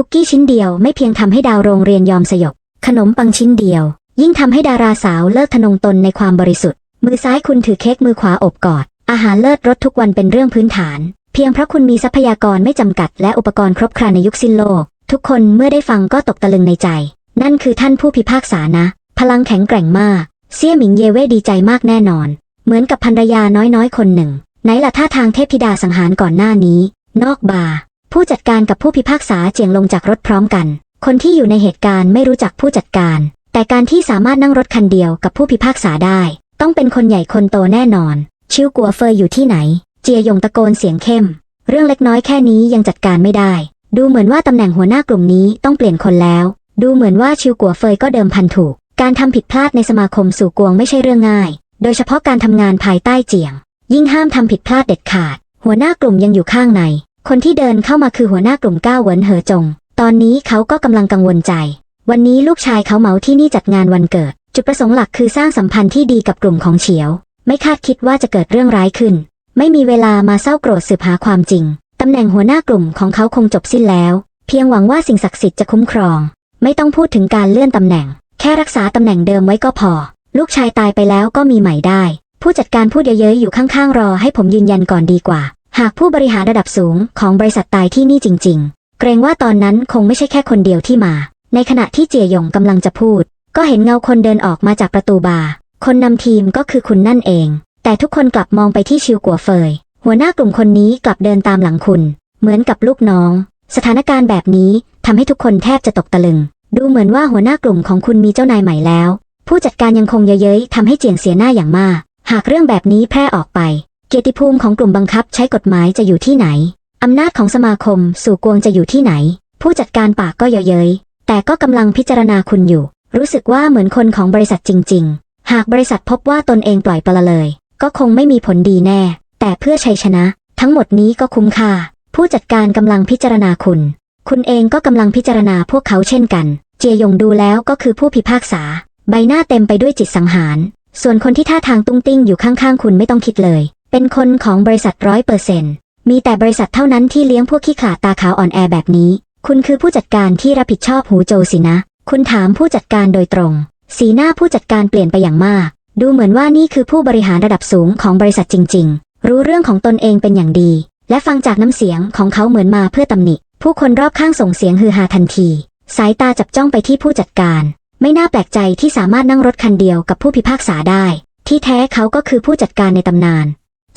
คุกกี้ชิ้นเดียวไม่เพียงทำให้ดาวโรงเรียนยอมสยบ ขนมปังชิ้นเดียว ยิ่งทำให้ดาราสาวเลิกทะนงตนในความบริสุทธิ์ มือซ้ายคุณถือเค้กมือขวาอบกอด อาหารเลิศรสทุกวันเป็นเรื่องพื้นฐาน เพียงเพราะคุณมีทรัพยากรไม่จำกัด และอุปกรณ์ครบครันในยุคสิ้นโลก ทุกคนเมื่อได้ฟังก็ตกตะลึงในใจ นั่นคือท่านผู้พิพากษานะ พลังแข็งแกร่งมาก เซี่ยหมิงเยเว่ดีใจมากแน่นอน เหมือนกับภรรยาน้อยๆ คนหนึ่ง ไหนล่ะท่าทางเทพธิดาสังหารก่อนหน้านี้ นอกบาร์ ผู้จัดการกับผู้พิพากษาเจียงลงจากรถพร้อมกัน คนที่อยู่ในเหตุการณ์ไม่รู้จักผู้จัดการ แต่การที่สามารถนั่งรถคันเดียวกับผู้พิพากษาได้ ต้องเป็นคนใหญ่คนโตแน่นอน ชิวกัวเฟยอยู่ที่ไหน เจียยงตะโกนเสียงเข้ม เรื่องเล็กน้อยแค่นี้ยังจัดการไม่ได้ ดูเหมือนว่าตำแหน่งหัวหน้ากลุ่มนี้ต้องเปลี่ยนคนแล้ว ดูเหมือนว่าชิวกัวเฟยก็เดิมพันถูก การทำผิดพลาดในสมาคมสู่กวงไม่ใช่เรื่องง่าย โดยเฉพาะการทำงานภายใต้เจียง ยิ่งห้ามทำผิดพลาดเด็ดขาด หัวหน้ากลุ่มยังอยู่ข้างใน คนที่เดินเข้ามาคือหัวหน้ากลุ่มก้าวเหวินเหอจง ตอนนี้เขาก็กำลังกังวลใจ วันนี้ลูกชายเขาเหมาที่นี่จัดงานวันเกิด จุดประสงค์หลักคือสร้างสัมพันธ์ที่ดีกับกลุ่มของเฉียว ไม่คาดคิดว่าจะเกิดเรื่องร้ายขึ้น ไม่มีเวลามาเศร้าโกรธสืบหาความจริงตำแหน่งหัวหน้ากลุ่มของเขาคงจบสิ้นแล้ว เพียงหวังว่าสิ่งศักดิ์สิทธิ์จะคุ้มครอง ไม่ต้องพูดถึงการเลื่อนตำแหน่ง แค่รักษาตำแหน่งเดิมไว้ก็พอ ลูกชายตายไปแล้วก็มีใหม่ได้ ผู้จัดการพูดเย้ยๆอยู่ข้างๆรอให้ผมยืนยันก่อนดีกว่า หากผู้บริหารระดับสูงของบริษัทตายที่นี่จริง ๆ เกรงว่าตอนนั้นคงไม่ใช่แค่คนเดียวที่มา ในขณะที่เจียหยงกำลังจะพูด ก็เห็นเงาคนเดินออกมาจากประตูบาร์คนนำทีมก็คือคุณนั่นเอง แต่ทุกคนกลับมองไปที่ชิวกัวเฟย หัวหน้ากลุ่มคนนี้กลับเดินตามหลังคุณ เหมือนกับลูกน้อง สถานการณ์แบบนี้ทำให้ทุกคนแทบจะตกตะลึง ดูเหมือนว่าหัวหน้ากลุ่มของคุณมีเจ้านายใหม่แล้ว ผู้จัดการยังคงเย้ยๆทำให้เจียงเสียหน้าอย่างมาก หากเรื่องแบบนี้แพร่ออกไป เกียรติภูมิของกลุ่มบังคับใช้กฎหมายจะอยู่ที่ไหน อำนาจของสมาคมสู่กวงจะอยู่ที่ไหน ผู้จัดการปากก็เย้ยแต่ก็กำลังพิจารณาคุณอยู่ รู้สึกว่าเหมือนคนของบริษัทจริง ๆ หากบริษัทพบว่าตนเองปล่อยปละเลย ก็คงไม่มีผลดีแน่ แต่เพื่อชัยชนะ ทั้งหมดนี้ก็คุ้มค่า ผู้จัดการกำลังพิจารณาคุณ คุณเองก็กำลังพิจารณาพวกเขาเช่นกัน เจียยงดูแล้วก็คือผู้พิพากษา ใบหน้าเต็มไปด้วยจิตสังหาร ส่วนคนที่ท่าทางตุ้งติ้งอยู่ข้างๆ คุณไม่ต้องคิดเลย เป็นคนของบริษัทร้อยเปอร์เซนต์มีแต่บริษัทเท่านั้นที่เลี้ยงพวกขี้ขาดตาขาวอ่อนแอแบบนี้ คุณคือผู้จัดการที่รับผิดชอบหูโจสินะ คุณถามผู้จัดการโดยตรง สีหน้าผู้จัดการเปลี่ยนไปอย่างมาก ดูเหมือนว่านี่คือผู้บริหารระดับสูงของบริษัทจริง ๆ รู้เรื่องของตนเองเป็นอย่างดี และฟังจากน้ำเสียงของเขาเหมือนมาเพื่อตำหนิ ผู้คนรอบข้างส่งเสียงฮือฮาทันที สายตาจับจ้องไปที่ผู้จัดการ ไม่น่าแปลกใจที่สามารถนั่งรถคันเดียวกับผู้พิพากษาได้ ที่แท้เขาก็คือผู้จัดการในตำนาน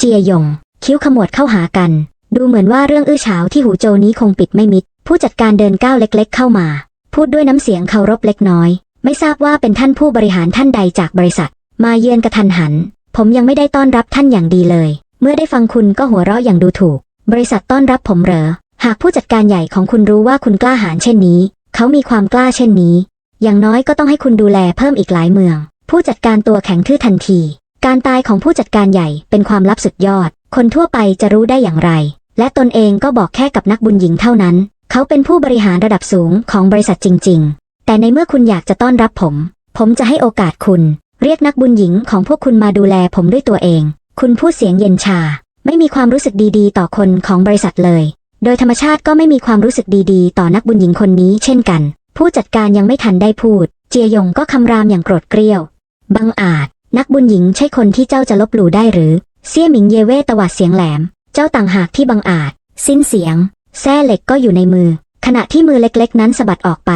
เจียยง คิ้วขมวดเข้าหากัน ดูเหมือนว่าเรื่องอื้อฉาวที่หูโจนี้คงปิดไม่มิด ผู้จัดการเดินก้าวเล็ก ๆ เข้ามา พูดด้วยน้ำเสียงเคารพเล็กน้อย ไม่ทราบว่าเป็นท่านผู้บริหารท่านใดจากบริษัท มาเยือนกระทันหัน ผมยังไม่ได้ต้อนรับท่านอย่างดีเลย เมื่อได้ฟังคุณก็หัวเราะอย่างดูถูก บริษัทต้อนรับผมเหรอ หากผู้จัดการใหญ่ของคุณรู้ว่าคุณกล้าหาญเช่นนี้ เขามีความกล้าเช่นนี้ อย่างน้อยก็ต้องให้คุณดูแลเพิ่มอีกหลายเมือง ผู้จัดการตัวแข็งทื่อทันที การตายของผู้จัดการใหญ่เป็นความลับสุดยอด คนทั่วไปจะรู้ได้อย่างไร และตนเองก็บอกแค่กับนักบุญหญิงเท่านั้น เขาเป็นผู้บริหารระดับสูงของบริษัทจริง ๆ แต่ในเมื่อคุณอยากจะต้อนรับผม ผมจะให้โอกาสคุณ เรียกนักบุญหญิงของพวกคุณมาดูแลผมด้วยตัวเอง คุณพูดเสียงเย็นชา ไม่มีความรู้สึกดีๆ ต่อคนของบริษัทเลย โดยธรรมชาติก็ไม่มีความรู้สึกดีๆ ต่อนักบุญหญิงคนนี้เช่นกัน ผู้จัดการยังไม่ทันได้พูด เจียยงก็คำรามอย่างโกรธเกรี้ยว บังอาจ นักบุญหญิงใช่คนที่เจ้าจะลบหลู่ได้หรือเซี่ยหมิงเยเว่ตวาดเสียงแหลม เจ้าต่างหากที่บังอาจ สิ้นเสียง แส้เหล็กก็อยู่ในมือ ขณะที่มือเล็กๆ นั้นสะบัดออกไป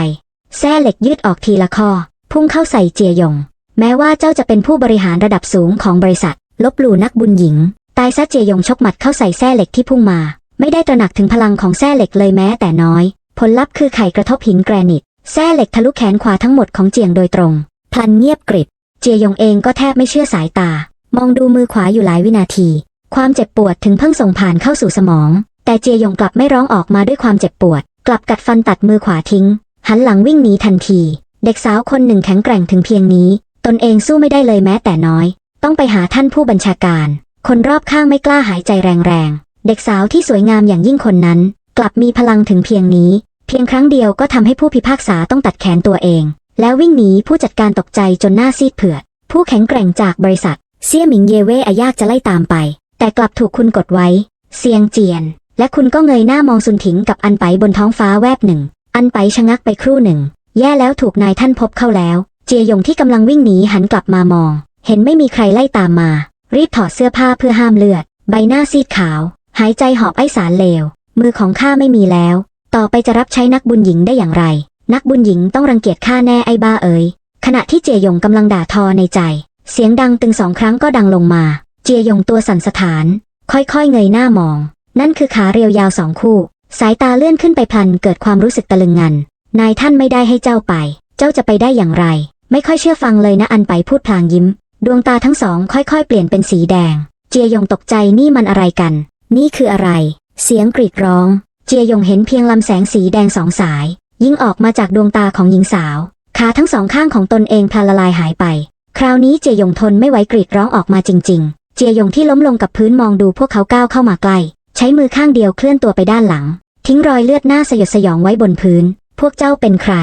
แส้เหล็กยืดออกทีละข้อ พุ่งเข้าใส่เจียยง แม้ว่าเจ้าจะเป็นผู้บริหารระดับสูงของบริษัท ลบหลู่นักบุญหญิง ตายซะเจียยงชกหมัดเข้าใส่แส้เหล็กที่พุ่งมา ไม่ได้ตระหนักถึงพลังของแส้เหล็กเลยแม้แต่น้อย ผลลัพธ์คือไข่กระทบหินแกรนิตแส้เหล็กทะลุแขนขวาทั้งหมดของเจียงโดยตรง พลันเงียบกริบ จียยงเองก็แทบไม่เชื่อสายตา มองดูมือขวาอยู่หลายวินาที ความเจ็บปวดถึงเพิ่งส่งผ่านเข้าสู่สมอง แต่เจียยงกลับไม่ร้องออกมาด้วยความเจ็บปวด กลับกัดฟันตัดมือขวาทิ้ง หันหลังวิ่งหนีทันที เด็กสาวคนหนึ่งแข็งแกร่งถึงเพียงนี้ ตนเองสู้ไม่ได้เลยแม้แต่น้อย ต้องไปหาท่านผู้บัญชาการ คนรอบข้างไม่กล้าหายใจแรงๆเด็กสาวที่สวยงามอย่างยิ่งคนนั้น กลับมีพลังถึงเพียงนี้ เพียงครั้งเดียวก็ทำให้ผู้พิพากษาต้องตัดแขนตัวเอง แล้ววิ่งหนีผู้จัดการตกใจจนหน้าซีดเผือด ผู้แข็งแกร่งจากบริษัท เซี่ยหมิงเยเว่อายากจะไล่ตามไป แต่กลับถูกคุณกดไว้ เซียงเจียน และคุณก็เงยหน้ามองซุนถิงกับอันไปบนท้องฟ้าแวบหนึ่ง อันไปชะงักไปครู่หนึ่ง แย่แล้วถูกนายท่านพบเข้าแล้ว เจียหยงที่กำลังวิ่งหนีหันกลับมามอง เห็นไม่มีใครไล่ตามมา รีบถอดเสื้อผ้าเพื่อห้ามเลือด ใบหน้าซีดขาว หายใจหอบไอสารเลว มือของข้าไม่มีแล้ว ต่อไปจะรับใช้นักบุญหญิงได้อย่างไร นักบุญหญิงต้องรังเกียจข้าแน่ไอ้บ้าเอ๋ยขณะที่เจียยงกำลังด่าทอในใจ เสียงดังตึงสองครั้งก็ดังลงมา เจียยงตัวสั่นสะท้าน ค่อยๆเงยหน้ามอง นั่นคือขาเรียวยาวสองคู่ สายตาเลื่อนขึ้นไปพลันเกิดความรู้สึกตะลึงงัน นายท่านไม่ได้ให้เจ้าไป เจ้าจะไปได้อย่างไร ไม่ค่อยเชื่อฟังเลยนะอันไปพูดพลางยิ้ม ดวงตาทั้งสองค่อยๆ เปลี่ยนเป็นสีแดง เจียยงตกใจนี่มันอะไรกัน นี่คืออะไร เสียงกรีดร้อง เจียยงเห็นเพียงลำแสงสีแดงสองสาย ยิ่งออกมาจากดวงตาของหญิงสาว ขาทั้งสองข้างของตนเองพลันละลายหายไป คราวนี้เจียยงทนไม่ไหวกรีดร้องออกมาจริง ๆ เจียยงที่ล้มลงกับพื้นมองดูพวกเขาก้าวเข้ามาใกล้ ใช้มือข้างเดียวเคลื่อนตัวไปด้านหลัง ทิ้งรอยเลือดหน้าสยดสยองไว้บนพื้น พวกเจ้าเป็นใคร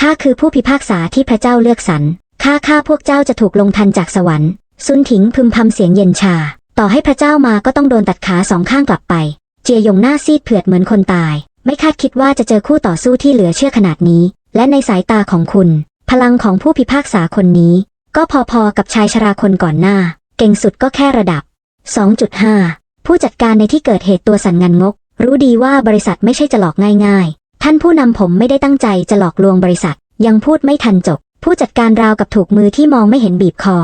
ข้าคือผู้พิพากษาที่พระเจ้าเลือกสรรข้าข้าพวกเจ้าจะถูกลงทันจากสวรรค์ซุนถิงพึมพำเสียงเย็นชา ต่อให้พระเจ้ามาก็ต้องโดนตัดขาสองข้างกลับไป เจียยงหน้าซีดเผือดเหมือนคนตาย ไม่คาดคิดว่าจะเจอคู่ต่อสู้ที่เหลือเชื่อขนาดนี้ และในสายตาของคุณ พลังของผู้พิพากษาคนนี้ ก็พอๆกับชายชราคนก่อนหน้า เก่งสุดก็แค่ระดับ 2.5 ผู้จัดการในที่เกิดเหตุตัวสันงันงก รู้ดีว่าบริษัทไม่ใช่จะหลอกง่ายๆ ท่านผู้นำผมไม่ได้ตั้งใจจะหลอกลวงบริษัท ยังพูดไม่ทันจบ ผู้จัดการราวกับถูกมือที่มองไม่เห็นบีบคอ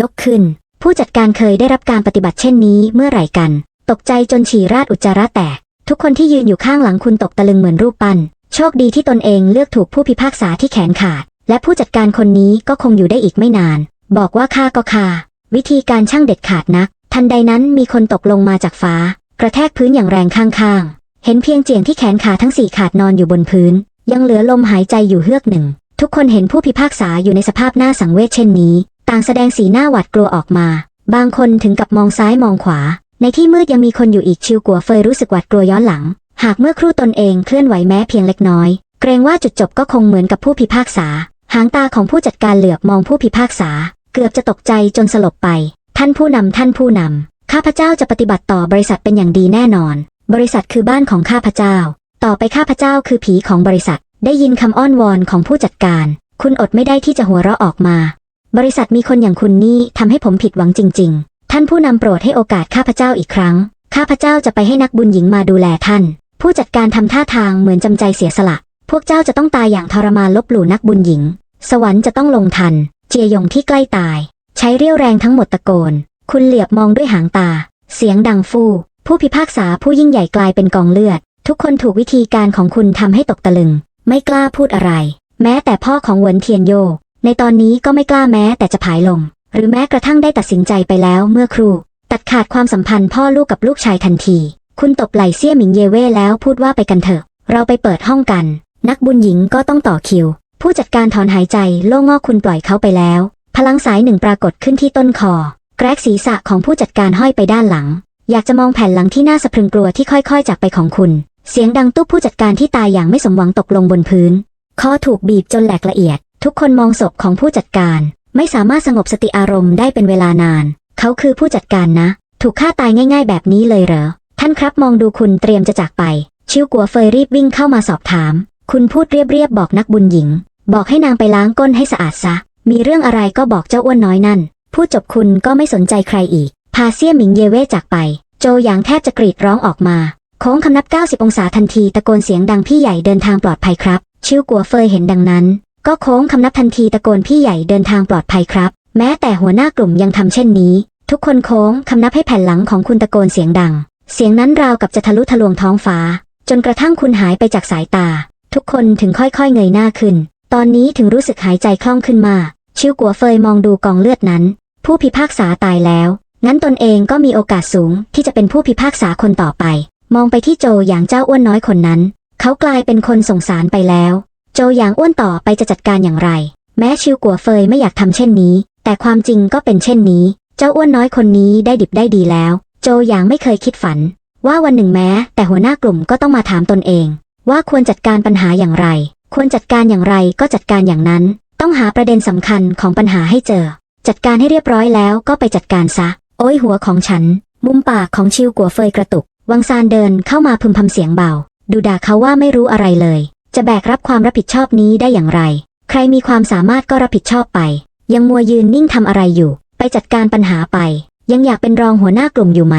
ยกขึ้น ผู้จัดการเคยได้รับการปฏิบัติเช่นนี้เมื่อไหร่กัน ตกใจจนฉี่ราดอุจจาระแตก ทุกคนที่ยืนอยู่ข้างหลังคุณตกตะลึงเหมือนรูปปั้น โชคดีที่ตนเองเลือกถูกผู้พิพากษาที่แขนขาด และผู้จัดการคนนี้ก็คงอยู่ได้อีกไม่นาน บอกว่าค่าก็ค่าวิธีการช่างเด็ดขาดนัก ทันใดนั้นมีคนตกลงมาจากฟ้า กระแทกพื้นอย่างแรงข้างๆ เห็นเพียงเจียงที่แขนขาทั้งสี่ขาดนอนอยู่บนพื้น ยังเหลือลมหายใจอยู่เฮือกหนึ่ง ทุกคนเห็นผู้พิพากษาอยู่ในสภาพหน้าสังเวชเช่นนี้ ต่างแสดงสีหน้าหวาดกลัวออกมา บางคนถึงกับมองซ้ายมองขวา ในที่มืดยังมีคนอยู่อีกชิวกัวเฟยรู้สึกหวาดกลัวย้อนหลัง หากเมื่อครู่ตนเองเคลื่อนไหวแม้เพียงเล็กน้อย เกรงว่าจุดจบก็คงเหมือนกับผู้พิพากษา หางตาของผู้จัดการเหลือบมองผู้พิพากษา เกือบจะตกใจจนสลบไป ท่านผู้นำท่านผู้นำข้าพเจ้าจะปฏิบัติต่อบริษัทเป็นอย่างดีแน่นอน บริษัทคือบ้านของข้าพเจ้า ต่อไปข้าพเจ้าคือผีของบริษัท ได้ยินคำอ้อนวอนของผู้จัดการ คุณอดไม่ได้ที่จะหัวเราะออกมา บริษัทมีคนอย่างคุณนี่ทำให้ผมผิดหวังจริง ๆ ท่านผู้นำโปรดให้โอกาสข้าพเจ้าอีกครั้ง ข้าพเจ้าจะไปให้นักบุญหญิงมาดูแลท่าน ผู้จัดการทำท่าทางเหมือนจำใจเสียสละ พวกเจ้าจะต้องตายอย่างทรมานลบหลู่นักบุญหญิง สวรรค์จะต้องลงทัน เจียหยงที่ใกล้ตาย ใช้เรี่ยวแรงทั้งหมดตะโกน คุณเหลียบมองด้วยหางตา เสียงดังฟู่ผู้พิพากษาผู้ยิ่งใหญ่กลายเป็นกองเลือด ทุกคนถูกวิธีการของคุณทำให้ตกตะลึง ไม่กล้าพูดอะไร แม้แต่พ่อของเหวินเทียนโย ในตอนนี้ก็ไม่กล้าแม้แต่จะผายลม หรือแม้กระทั่งได้ตัดสินใจไปแล้วเมื่อครู่ ตัดขาดความสัมพันธ์พ่อลูกกับลูกชายทันที คุณตบไหล่เซี่ยหมิงเยเว่แล้วพูดว่าไปกันเถอะ เราไปเปิดห้องกัน นักบุญหญิงก็ต้องต่อคิว ผู้จัดการถอนหายใจโล่งอกคุณปล่อยเขาไปแล้ว พลังสายหนึ่งปรากฏขึ้นที่ต้นคอ แกรกศีรษะของผู้จัดการห้อยไปด้านหลัง อยากจะมองแผ่นหลังที่น่าสะพรึงกลัวที่ค่อยๆจากไปของคุณ เสียงดังตุ๊บผู้จัดการที่ตายอย่างไม่สมหวังตกลงบนพื้นคอถูกบีบจนแหลกละเอียด ทุกคนมองศพของผู้จัดการ ไม่สามารถสงบสติอารมณ์ได้เป็นเวลานาน เขาคือผู้จัดการนะ ถูกฆ่าตายง่ายๆแบบนี้เลยเหรอ ท่านครับมองดูคุณเตรียมจะจากไป ชิวกัวเฟยรีบวิ่งเข้ามาสอบถาม คุณพูดเรียบๆบอกนักบุญหญิง บอกให้นางไปล้างก้นให้สะอาดซะ มีเรื่องอะไรก็บอกเจ้าอ้วนน้อยนั่นพูดจบคุณก็ไม่สนใจใครอีก พาเซี่ยหมิงเยเว่จากไป โจหยางแทบจะกรีดร้องออกมา โค้งคำนับ 90 องศาทันทีตะโกนเสียงดังพี่ใหญ่เดินทางปลอดภัยครับ ชิวกัวเฟยเห็นดังนั้น ก็โค้งคำนับทันทีตะโกนพี่ใหญ่เดินทางปลอดภัยครับ แม้แต่หัวหน้ากลุ่มยังทำเช่นนี้ ทุกคนโค้งคำนับให้แผ่นหลังของคุณตะโกนเสียงดัง เสียงนั้นราวกับจะทะลุทะลวงท้องฟ้า จนกระทั่งคุณหายไปจากสายตา ทุกคนถึงค่อยๆเงยหน้าขึ้น ตอนนี้ถึงรู้สึกหายใจคล่องขึ้นมา ชิวกัวเฟยมองดูกองเลือดนั้น ผู้พิพากษาตายแล้ว งั้นตนเองก็มีโอกาสสูงที่จะเป็นผู้พิพากษาคนต่อไป มองไปที่โจอย่างเจ้าอ้วนน้อยคนนั้น เขากลายเป็นคนสงสารไปแล้ว โจอย่างอ้วนต่อไปจะจัดการอย่างไร แม้ชิวกัวเฟยไม่อยากทำเช่นนี้ แต่ความจริงก็เป็นเช่นนี้ เจ้าอ้วนน้อยคนนี้ได้ดิบได้ดีแล้ว โจอย่างไม่เคยคิดฝัน ว่าวันหนึ่งแม้ แต่หัวหน้ากลุ่มก็ต้องมาถามตนเอง ว่าควรจัดการปัญหาอย่างไร ควรจัดการอย่างไรก็จัดการอย่างนั้น ต้องหาประเด็นสำคัญของปัญหาให้เจอ จัดการให้เรียบร้อยแล้วก็ไปจัดการซะ โอ้ยหัวของฉัน มุมปากของชิวกัวเฟยกระตุก วังซานเดินเข้ามาพึมพำเสียงเบาดูด่าเขาว่าไม่รู้อะไรเลย จะแบกรับความรับผิดชอบนี้ได้อย่างไร ใครมีความสามารถก็รับผิดชอบไป ยังมัวยืนนิ่งทำอะไรอยู่ ไปจัดการปัญหาไป ยังอยากเป็นรองหัวหน้ากลุ่มอยู่ไหม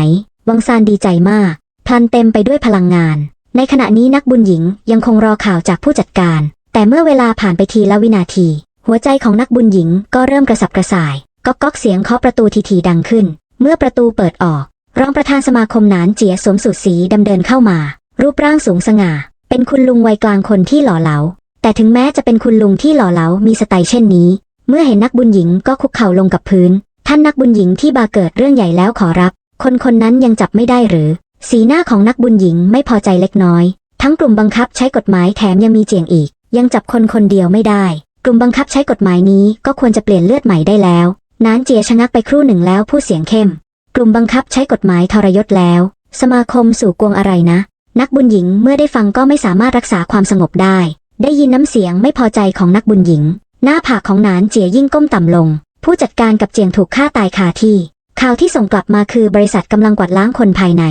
วังซานดีใจมากพลันเต็มไปด้วยพลังงาน ในขณะนี้นักบุญหญิงยังคงรอข่าวจากผู้จัดการ แต่เมื่อเวลาผ่านไปทีละวินาที หัวใจของนักบุญหญิงก็เริ่มกระสับกระส่ายก๊อกก๊อกเสียงเคาะประตูทีๆดังขึ้น เมื่อประตูเปิดออก รองประธานสมาคมหนานเจียสวมสูทสีดำเดินเข้ามา รูปร่างสูงสง่า เป็นคุณลุงวัยกลางคนที่หล่อเหลา แต่ถึงแม้จะเป็นคุณลุงที่หล่อเหลา มีสไตล์เช่นนี้ เมื่อเห็นนักบุญหญิงก็คุกเข่าลงกับพื้น ท่านนักบุญหญิงที่บาเกิดเรื่องใหญ่แล้วขอรับ คนคนนั้นยังจับไม่ได้หรือ สีหน้าของนักบุญหญิงไม่พอใจเล็กน้อย ทั้งกลุ่มบังคับใช้กฎหมายแถมยังมีเจียงอีก ยังจับคนคนเดียวไม่ได้ กลุ่มบังคับใช้กฎหมายนี้ก็ควรจะเปลี่ยนเลือดใหม่ได้แล้ว นานเจียชะงักไปครู่หนึ่งแล้วพูดเสียงเข้ม กลุ่มบังคับใช้กฎหมายทรยศแล้ว สมาคมสู่กวงอะไรนะ นักบุญหญิงเมื่อได้ฟังก็ไม่สามารถรักษาความสงบได้ ได้ยินน้ำเสียงไม่พอใจของนักบุญหญิง หน้าผากของหนานเจียยิ่งก้มต่ำลง ผู้จัดการกับเจียงถูกฆ่าตายคาที่ ข่าวที่ส่งกลับมาคือบริษัทกำลังกวาดล้างคนภายใน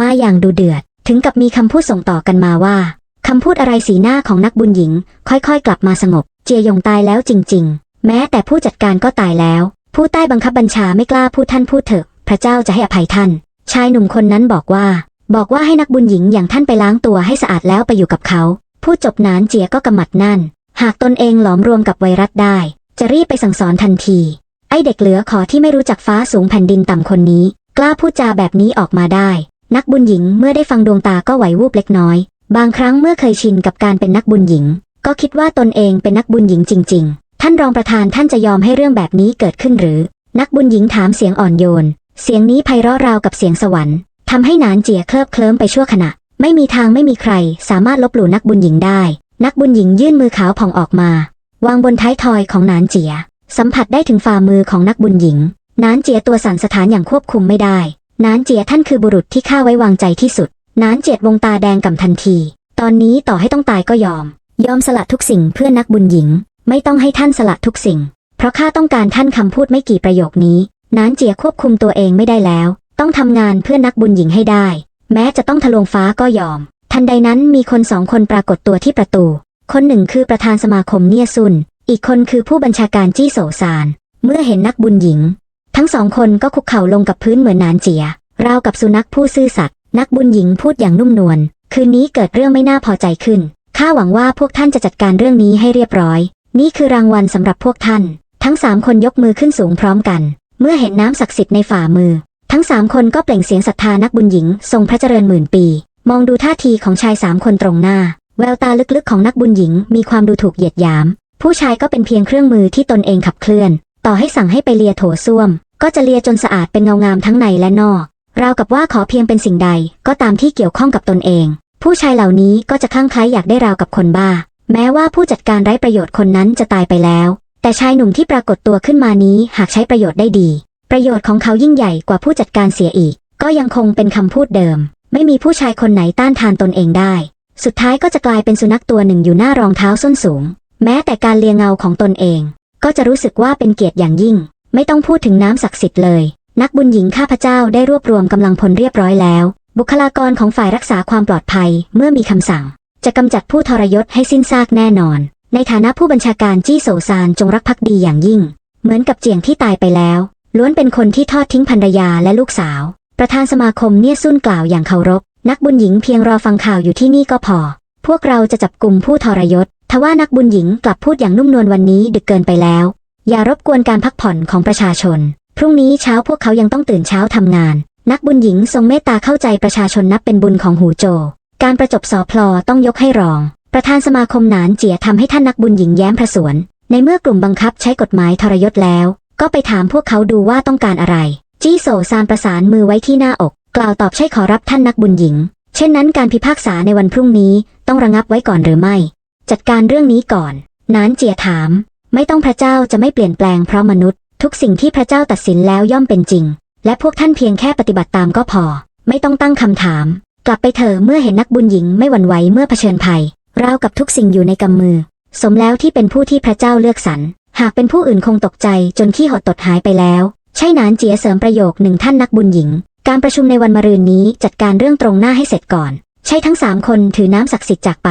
มาอย่างดูเดือด ถึงกับมีคำพูดส่งต่อกันมาว่าคำพูดอะไรสีหน้าของนักบุญหญิง ค่อยๆ กลับมาสงบ เจียยงตายแล้วจริง ๆ แม้แต่ผู้จัดการก็ตายแล้ว ผู้ใต้บังคับบัญชาไม่กล้าพูดท่านพูดเถอะ พระเจ้าจะให้อภัยท่าน ชายหนุ่มคนนั้นบอกว่า บอกว่าให้นักบุญหญิงอย่างท่านไปล้างตัวให้สะอาดแล้วไปอยู่กับเขา พูดจบนานเจียก็กำหมัดนั่น หากตนเองหลอมรวมกับไวรัสได้ จะรีบไปสั่งสอนทันที ไอเด็กเหลือขอที่ไม่รู้จักฟ้าสูงแผ่นดินต่ำคนนี้ กล้าพูดจาแบบนี้ออกมาได้ นักบุญหญิงเมื่อได้ฟังดวงตาก็ไหววูบเล็กน้อย บางครั้งเมื่อเคยชินกับการเป็นนักบุญหญิง ก็คิดว่าตนเองเป็นนักบุญหญิงจริง ๆ ท่านรองประธานท่านจะยอมให้เรื่องแบบนี้เกิดขึ้นหรือ นักบุญหญิงถามเสียงอ่อนโยน เสียงนี้ไพเราะราวกับเสียงสวรรค์ ทำให้หนานเจียเคลิบเคลิ้มไปชั่วขณะ ไม่มีทางไม่มีใคร สามารถลบหลู่นักบุญหญิงได้ นักบุญหญิงยื่นมือขาวผ่องออกมา วางบนท้ายทอยของหนานเจีย สัมผัสได้ถึงฝ่ามือของนักบุญหญิงหนานเจียตัวสั่นสถานอย่างควบคุมไม่ได้หนานเจียท่านคือบุรุษที่ข้าไว้วางใจที่สุดหนานเจียดวงตาแดงก่ำทันที ตอนนี้ต่อให้ต้องตายก็ยอม ยอมสละทุกสิ่งเพื่อนักบุญหญิง ไม่ต้องให้ท่านสละทุกสิ่ง เพราะข้าต้องการท่านคำพูดไม่กี่ประโยคนี้นานเจียควบคุมตัวเองไม่ได้แล้ว ต้องทำงานเพื่อนักบุญหญิงให้ได้ แม้จะต้องทะลวงฟ้าก็ยอม ทันใดนั้นมีคนสองคนปรากฏตัวที่ประตู คนหนึ่งคือประธานสมาคมเนียซุน อีกคนคือผู้บัญชาการจี้โสซาน เมื่อเห็นนักบุญหญิง ทั้งสองคนก็คุกเข่าลงกับพื้นเหมือนนานเจีย ราวกับสุนัขผู้ซื่อสัตย์นักบุญหญิงพูดอย่างนุ่มนวลคืนนี้เกิดเรื่องไม่น่าพอใจขึ้นข้าหวังว่าพวกท่านจะจัดการเรื่องนี้ให้เรียบร้อย นี่คือรางวัลสำหรับพวกท่าน ทั้งสามคนยกมือขึ้นสูงพร้อมกัน เมื่อเห็นน้ำศักดิ์สิทธิ์ในฝ่ามือ ทั้งสามคนก็เปล่งเสียงศรัทธานักบุญหญิง ทรงพระเจริญหมื่นปี มองดูท่าทีของชายสามคนตรงหน้า แววตาลึกๆของนักบุญหญิง มีความดูถูกเหยียดหยาม ผู้ชายก็เป็นเพียงเครื่องมือที่ตนเองขับเคลื่อน ต่อให้สั่งให้ไปเลียโถส้วม ก็จะเลียจนสะอาดเป็นเงางามทั้งในและนอก ราวกับว่าขอเพียงเป็นสิ่งใดก็ตามที่เกี่ยวข้องกับตนเอง ผู้ชายเหล่านี้ก็จะคลั่งไคล้อยากได้ราวกับคนบ้า แม้ว่าผู้จัดการไร้ประโยชน์คนนั้นจะตายไปแล้ว แต่ชายหนุ่มที่ปรากฏตัวขึ้นมานี้หากใช้ประโยชน์ได้ดี ประโยชน์ของเขายิ่งใหญ่กว่าผู้จัดการเสียอีก ก็ยังคงเป็นคำพูดเดิม ไม่มีผู้ชายคนไหนต้านทานตนเองได้ สุดท้ายก็จะกลายเป็นสุนัขตัวหนึ่งอยู่หน้ารองเท้าส้นสูง แม้แต่การเลียงเงาของตนเอง ก็จะรู้สึกว่าเป็นเกียรติอย่างยิ่ง ไม่ต้องพูดถึงน้ำศักดิ์สิทธิ์เลย นักบุญหญิงข้าพเจ้าได้รวบรวมกำลังพลเรียบร้อยแล้ว บุคลากรของฝ่ายรักษาความปลอดภัยเมื่อมีคำสั่ง จะกำจัดผู้ทรยศให้สิ้นซากแน่นอน ในฐานะผู้บัญชาการจี้โซซานจงรักภักดีอย่างยิ่ง เหมือนกับเจียงที่ตายไปแล้ว ล้วนเป็นคนที่ทอดทิ้งภรรยาและลูกสาว ประธานสมาคมเนี่ยซุ่นกล่าวอย่างเคารพ นักบุญหญิงเพียงรอฟังข่าวอยู่ที่นี่ก็พอ พวกเราจะจับกลุ่มผู้ทรยศ ทว่านักบุญหญิงกลับพูดอย่างนุ่มนวลวันนี้ดึกเกินไปแล้ว อย่ารบกวนการพักผ่อนของประชาชน พรุ่งนี้เช้าพวกเขายังต้องตื่นเช้าทำงาน นักบุญหญิงทรงเมตตาเข้าใจประชาชนนับเป็นบุญของหูโจ การประจบสอพลอต้องยกให้รอง ประธานสมาคมหนานเจียทำให้ท่านนักบุญหญิงแย้มพระสวน ในเมื่อกลุ่มบังคับใช้กฎหมายทรยศแล้ว ก็ไปถามพวกเขาดูว่าต้องการอะไร จี้โซซานประสานมือไว้ที่หน้าอก กล่าวตอบใช่ขอรับท่านนักบุญหญิง เช่นนั้นการพิพากษาในวันพรุ่งนี้ต้องระงับไว้ก่อนหรือไม่ จัดการเรื่องนี้ก่อน นานเจียถาม ไม่ต้องพระเจ้าจะไม่เปลี่ยนแปลงเพราะมนุษย์ ทุกสิ่งที่พระเจ้าตัดสินแล้วย่อมเป็นจริง และพวกท่านเพียงแค่ปฏิบัติตามก็พอ ไม่ต้องตั้งคำถาม กลับไปเถอะเมื่อเห็นนักบุญหญิงไม่หวั่นไหวเมื่อเผชิญภัยราวกับทุกสิ่งอยู่ในกำมือ สมแล้วที่เป็นผู้ที่พระเจ้าเลือกสรร หากเป็นผู้อื่นคงตกใจจนขี้หดตดหายไปแล้ว ใช่นานเจียเสริมประโยคหนึ่งท่านนักบุญหญิง การประชุมในวันมะรืนนี้จัดการเรื่องตรงหน้าให้เสร็จก่อน ใช่ทั้งสามคนถือน้ำศักดิ์สิทธิ์จากไป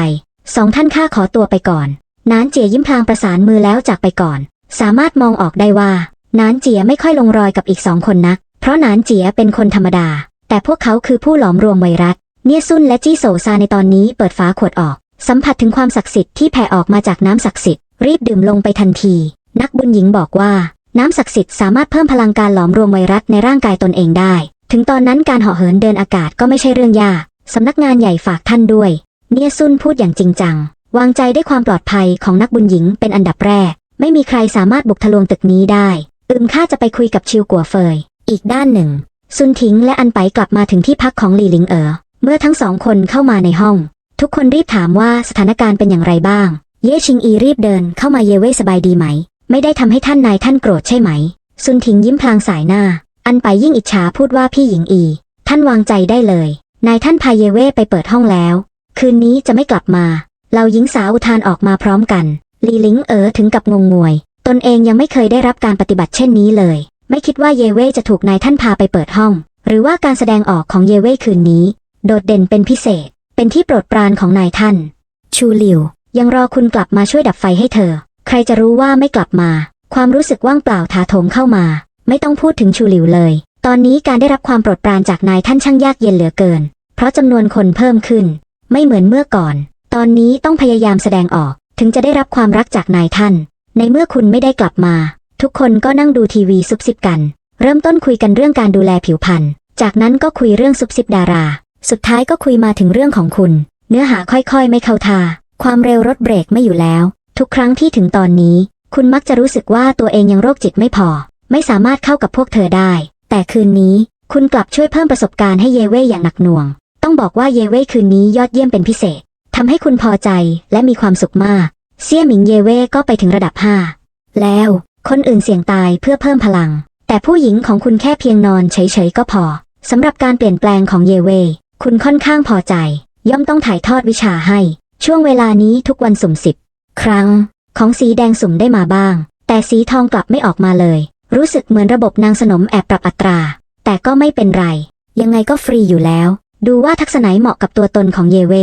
สองท่านข้าขอตัวไปก่อน นานเจียยิ้มพลางประสานมือแล้วจากไปก่อน สามารถมองออกได้ว่านานเจียไม่ค่อยลงรอยกับอีกสองคนนัก เพราะนานเจียเป็นคนธรรมดา แต่พวกเขาคือผู้หลอมรวมไวรัส เนียซุนและจี้โซซาในตอนนี้เปิดฝาขวดออก สัมผัสถึงความศักดิ์สิทธิ์ที่แผ่ออกมาจากน้ำศักดิ์สิทธิ์ รีบดื่มลงไปทันที นักบุญหญิงบอกว่า น้ำศักดิ์สิทธิ์สามารถเพิ่มพลังการหลอมรวมไวรัสในร่างกายตนเองได้ ถึงตอนนั้นการเหาะเหินเดินอากาศก็ไม่ใช่เรื่องยากสำนักงานใหญ่ฝากท่านด้วย เนียซุนพูดอย่างจริงจัง วางใจได้ความปลอดภัยของนักบุญหญิงเป็นอันดับแรก ไม่มีใครสามารถบุกทะลวงตึกนี้ได้ อืมข้าจะไปคุยกับชิวกัวเฟย อีกด้านหนึ่ง ซุนทิงและอันไปกลับมาถึงที่พักของหลีหลิงเอ๋อ เมื่อทั้งสองคนเข้ามาในห้อง ทุกคนรีบถามว่าสถานการณ์เป็นอย่างไรบ้าง เย่ชิงอีรีบเดินเข้ามาเยเว่สบายดีไหม ไม่ได้ทำให้ท่านนายท่านโกรธใช่ไหม ซุนทิงยิ้มพลางสายหน้า อันไปยิ่งอิจฉาพูดว่าพี่หญิงอี ท่านวางใจได้เลย นายท่านพาเยเว่ไปเปิดห้องแล้ว คืนนี้จะไม่กลับมา เราหญิงสาวอุทานออกมาพร้อมกัน ลีลิงเอ๋อถึงกับงงงวย ตนเองยังไม่เคยได้รับการปฏิบัติเช่นนี้เลย ไม่คิดว่าเยเว่จะถูกนายท่านพาไปเปิดห้อง หรือว่าการแสดงออกของเยเว่คืนนี้ โดดเด่นเป็นพิเศษ เป็นที่โปรดปรานของนายท่าน ชูหลิว ยังรอคุณกลับมาช่วยดับไฟให้เธอ ใครจะรู้ว่าไม่กลับมา ความรู้สึกว่างเปล่าถาโถมเข้ามา ไม่ต้องพูดถึงชูหลิวเลย ตอนนี้การได้รับความโปรดปรานจากนายท่านช่างยากเย็นเหลือเกิน เพราะจำนวนคนเพิ่มขึ้น ไม่เหมือนเมื่อก่อน ตอนนี้ต้องพยายามแสดงออก ถึงจะได้รับความรักจากนายท่าน ในเมื่อคุณไม่ได้กลับมา ทุกคนก็นั่งดูทีวีซุบซิบกัน เริ่มต้นคุยกันเรื่องการดูแลผิวพรรณจากนั้นก็คุยเรื่องซุบซิบดารา สุดท้ายก็คุยมาถึงเรื่องของคุณ เนื้อหาค่อยๆ ไม่เข้าท่า ความเร็วรถเบรกไม่อยู่แล้ว ทุกครั้งที่ถึงตอนนี้ คุณมักจะรู้สึกว่าตัวเองยังโรคจิตไม่พอ ไม่สามารถเข้ากับพวกเธอได้ แต่คืนนี้คุณกลับช่วยเพิ่มประสบการณ์ให้เยเว่อย่างหนักหน่วง ต้องบอกว่าเยเว่คืนนี้ยอดเยี่ยมเป็นพิเศษทำให้คุณพอใจและมีความสุขมาก เซี่ยหมิงเยเว่ก็ไปถึงระดับ 5 แล้ว คนอื่นเสี่ยงตายเพื่อเพิ่มพลัง แต่ผู้หญิงของคุณแค่เพียงนอนเฉยๆก็พอสำหรับการเปลี่ยนแปลงของเยเว่คุณค่อนข้างพอใจ ย่อมต้องถ่ายทอดวิชาให้ ช่วงเวลานี้ทุกวันสุ่มสิบครั้งของสีแดงสุ่มได้มาบ้าง แต่สีทองกลับไม่ออกมาเลย รู้สึกเหมือนระบบนางสนมแอบปรับอัตรา แต่ก็ไม่เป็นไร ยังไงก็ฟรีอยู่แล้ว ดูว่าทักษะไหนเหมาะกับตัวตนของเยเว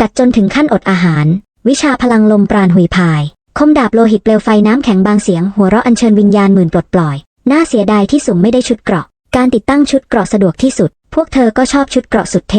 กัดจนถึงขั้นอดอาหาร วิชาพลังลมปราณหุยพาย คมดาบโลหิตเปลวไฟน้ำแข็งบางเสียงหัวเราะอัญเชิญวิญญาณหมื่นปลดปล่อย น่าเสียดายที่สุ่มไม่ได้ชุดเกราะ การติดตั้งชุดเกราะสะดวกที่สุด พวกเธอก็ชอบชุดเกราะสุดเท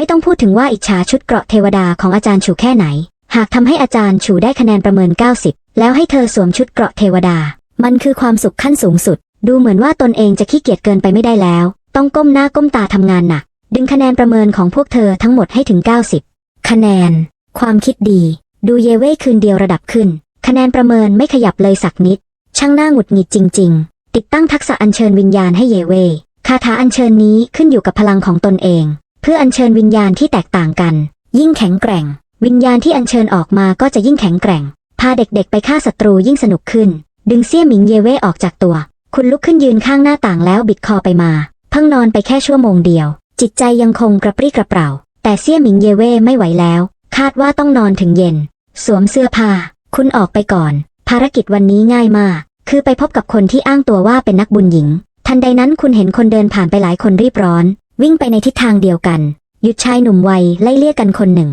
ไม่ต้องพูดถึงว่าอิจฉาชุดเกราะเทวดาของอาจารย์ฉูแค่ไหน หากทำให้อาจารย์ฉูได้คะแนนประเมิน 90 แล้วให้เธอสวมชุดเกราะเทวดา มันคือความสุขขั้นสูงสุด ดูเหมือนว่าตนเองจะขี้เกียจเกินไปไม่ได้แล้ว ต้องก้มหน้าก้มตาทำงานหนัก ดึงคะแนนประเมินของพวกเธอทั้งหมดให้ถึง 90 คะแนน ความคิดดี ดูเยเว่คืนเดียวระดับขึ้น คะแนนประเมินไม่ขยับเลยสักนิด ช่างหน้าหงุดหงิดจริง ๆ ติดตั้งทักษะอัญเชิญวิญญาณให้เยเว่คาถาอัญเชิญนี้ขึ้นอยู่กับพลังของตนเอง เพื่ออัญเชิญวิญญาณที่แตกต่างกัน ยิ่งแข็งแกร่ง วิญญาณที่อัญเชิญออกมาก็จะยิ่งแข็งแกร่ง พาเด็กๆ ไปฆ่าศัตรูยิ่งสนุกขึ้น ดึงเซี่ยหมิงเยเว่ออกจากตัว คุณลุกขึ้นยืนข้างหน้าต่างแล้วบิดคอไปมาเพิ่งนอนไปแค่ชั่วโมงเดียว จิตใจยังคงกระปรี้กระเปร่า แต่เซี่ยหมิงเยเว่ไม่ไหวแล้ว คาดว่าต้องนอนถึงเย็น สวมเสื้อผ้า คุณออกไปก่อน ภารกิจวันนี้ง่ายมาก คือไปพบกับคนที่อ้างตัวว่าเป็นนักบุญหญิง ทันใดนั้นคุณเห็นคนเดินผ่านไปหลายคนรีบร้อน วิ่งไปในทิศทางเดียวกัน หยุดชายหนุ่มวัยไล่เลี่ยกันคนหนึ่ง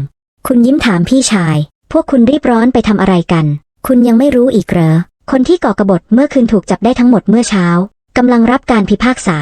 คุณยิ้มถามพี่ชาย พวกคุณรีบร้อนไปทำอะไรกัน คุณยังไม่รู้อีกเหรอ คนที่ก่อกบฏเมื่อคืนถูกจับได้ทั้งหมดเมื่อเช้ากำลังรับการพิพากษา